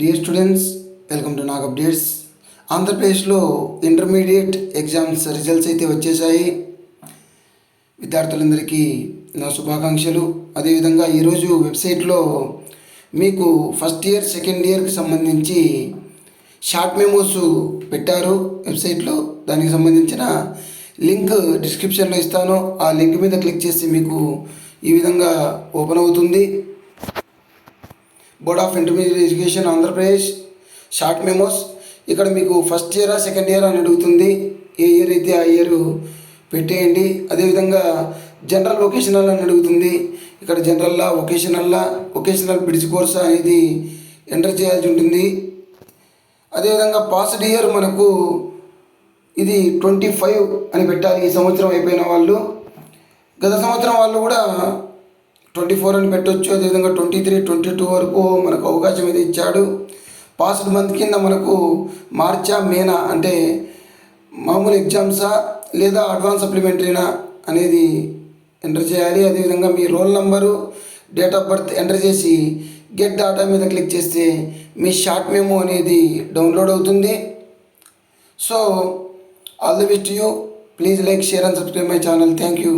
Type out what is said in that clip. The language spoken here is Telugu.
Dear students welcome to Nag updates ఆంధ్రప్రదేశ్లో ఇంటర్మీడియట్ ఎగ్జామ్స్ రిజల్ట్స్ అయితే వచ్చేసాయి విద్యార్థులందరికీ నా శుభాకాంక్షలు. అదేవిధంగా ఈరోజు వెబ్సైట్లో మీకు ఫస్ట్ ఇయర్ సెకండ్ ఇయర్కి సంబంధించి షార్ట్ మెమోస్ పెట్టారు. వెబ్సైట్లో దానికి సంబంధించిన లింక్ డిస్క్రిప్షన్లో ఇస్తాను. ఆ లింక్ మీద క్లిక్ చేసి మీకు ఈ విధంగా ఓపెన్ అవుతుంది. Board of intermediate education Andhra Pradesh short memos. ఇక్కడ మీకు ఫస్ట్ ఇయరా సెకండ్ ఇయర్ అని అడుగుతుంది. ఏ ఇయర్ అయితే ఆ ఇయర్ పెట్టేయండి. అదేవిధంగా జనరల్ వొకేషనల్ అని అడుగుతుంది. ఇక్కడ జనరల్లా వొకేషనల్లా వొకేషనల్ బ్రిడ్జ్ కోర్స్ అనేది ఎంటర్ చేయాల్సి ఉంటుంది. అదేవిధంగా పాస్డ్ ఇయర్ మనకు ఇది ట్వంటీ ఫైవ్ అని పెట్టాలి. ఈ సంవత్సరం అయిపోయిన వాళ్ళు. గత సంవత్సరం వాళ్ళు కూడా ట్వంటీ ఫోర్ అని పెట్టొచ్చు. అదేవిధంగా ట్వంటీ త్రీ ట్వంటీ టూ వరకు మనకు అవకాశం అయితే ఇచ్చాడు. పాస్డ్ మంత్ కింద మనకు మార్చా మేనా అంటే మామూలు ఎగ్జామ్సా లేదా అడ్వాన్స్ సప్లిమెంటరీనా అనేది ఎంటర్ చేయాలి. అదేవిధంగా మీ roll number date of birth enter చేసి గెట్ డాటా మీద క్లిక్ చేస్తే మీ షార్ట్ మెమో అనేది డౌన్లోడ్ అవుతుంది. So all the best you please like share and subscribe my channel thank you